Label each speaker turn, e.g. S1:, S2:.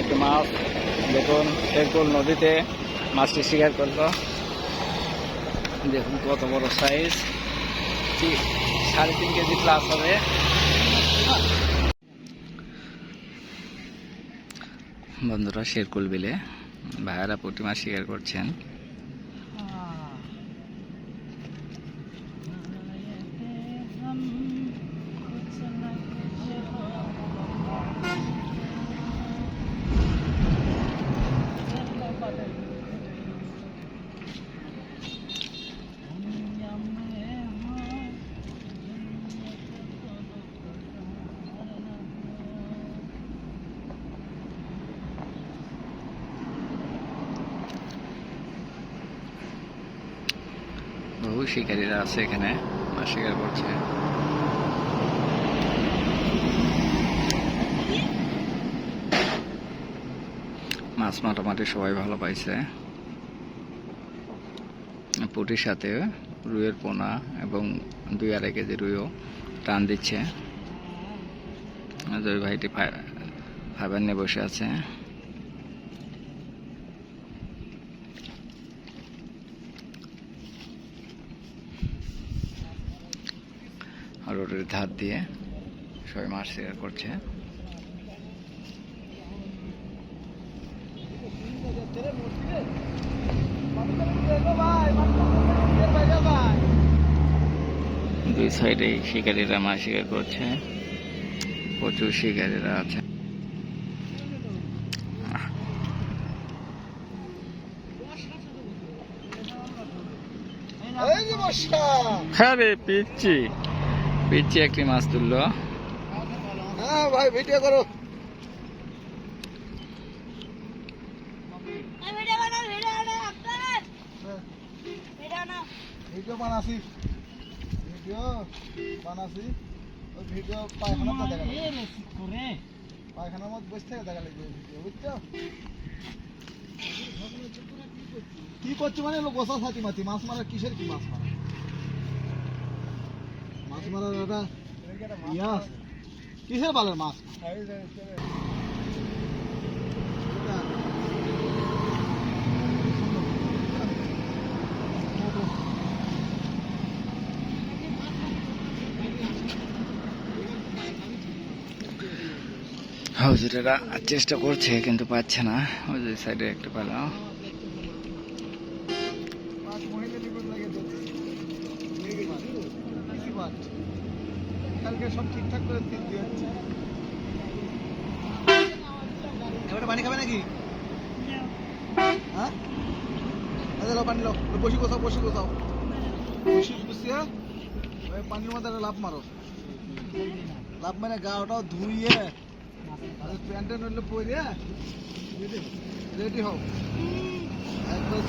S1: একটি মাছ। দেখুন, শেরপুর নদীতে মাছটি শিকার করল। দেখুন কত বড় সাইজ সাড়ে তিন কেজি প্লাস হবে। বন্ধুরা শেরকুল বিলে ভাইয়ারা প্রতিমা মাছ শিকার করছেন। শিকারীরা আছে এখানে শিকার করছে। মাছ মোটামুটি সবাই ভালো পাইছে। পুটির সাথে রুইয়ের পোনা এবং দুই আড়াই কেজি রুইও টান দিচ্ছে। দুই ভাইটি ফাইবার নিয়ে বসে আছে। রোডের ধার দিয়ে সবাই মাছ শিকার করছে। দুই সাইডে শিকারীরা মাছ শিকার করছে। প্রচুর শিকারীরা আছে। হ্যাঁ রে পিচ্ছি। পিচ্ছি একটি মাছ তুললো।
S2: হ্যাঁ ভাই ভিডিও করো।
S3: ভিডিও ভিডিও
S2: বানাসি। বানাসি। ওই ভিডিও পায়খানা তো দেখা লাগবে। পায়খানার মধ্যে বসে থেকে দেখা লাগবে ভিডিও বুঝছ? কি করছ মানে? বসা সাথী মাতি। মাছ মারা কিসের কি মাছ মারা? মাছ মারার ওটা ইয়া। আছে। কিসের মাছ?
S1: চেষ্টা করছে, কিন্তু পাচ্ছে না। ওই সাইডে একটা পেলাম
S2: মাছ মহিলা বিপদ লাগে ধরছে। লেগে গেছে। বেশি মাছ। কালকে সব ঠিকঠাক করে দিয়ে হচ্ছে এবারে পানি খাবে নাকি? হ্যাঁ? আচ্ছা লো পানি লো বসি গোছাও বসি গোছাও বসি গুছিয়ে ওই পানির মধ্যে লাভ মারো। লাভ মানে গা ওটাও ধুইয়ে। আর প্যান্টে নইলে পরে রেডি হও। একবার